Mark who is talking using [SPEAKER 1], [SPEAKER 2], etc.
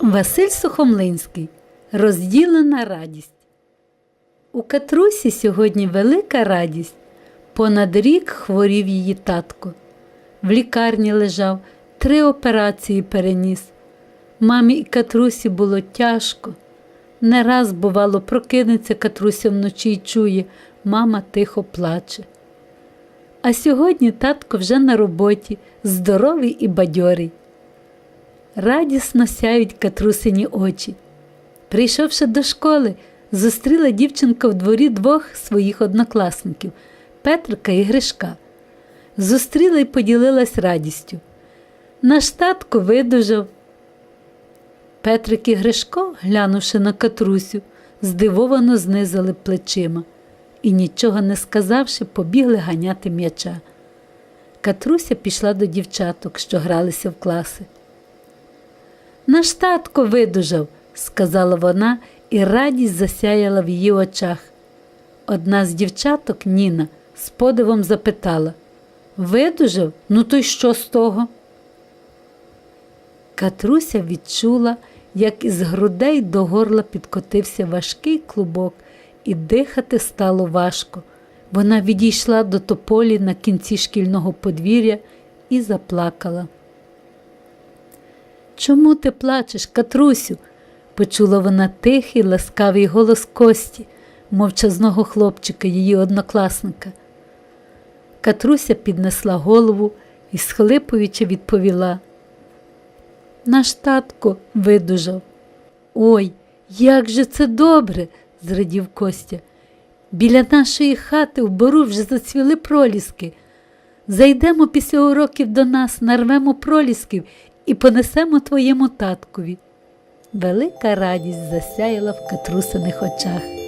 [SPEAKER 1] Василь Сухомлинський. Розділена радість. У Катрусі сьогодні велика радість. Понад рік хворів її татко. В лікарні лежав, три операції переніс. Мамі і Катрусі було тяжко. Не раз, бувало, прокинеться Катруся вночі і чує, мама тихо плаче. А сьогодні татко вже на роботі, здоровий і бадьорий. Радісно сяють Катрусині очі. Прийшовши до школи, зустріла дівчинка в дворі двох своїх однокласників Петрика і Гришка. Зустріла і поділилась радістю. Наш татко видужав. Петрик і Гришко, глянувши на Катрусю, здивовано знизали плечима і, нічого не сказавши, побігли ганяти м'яча. Катруся пішла до дівчаток, що гралися в класи. Наш татко видужав, сказала вона, і радість засяяла в її очах. Одна з дівчаток, Ніна, з подивом запитала Видужав? Ну то й що з того? Катруся відчула, як із грудей до горла підкотився важкий клубок, і дихати стало важко. Вона відійшла до тополі на кінці шкільного подвір'я і заплакала. Чому ти плачеш, Катрусю? почула вона тихий, ласкавий голос Кості, мовчазного хлопчика, її однокласника. Катруся піднесла голову і, схлипуючи, відповіла. Наш татко видужав. Ой, як же це добре, зрадів Костя. Біля нашої хати в бору вже зацвіли проліски. Зайдемо після уроків до нас, нарвемо пролісків і понесемо твоєму таткові. Велика радість засяяла в катрусиних очах.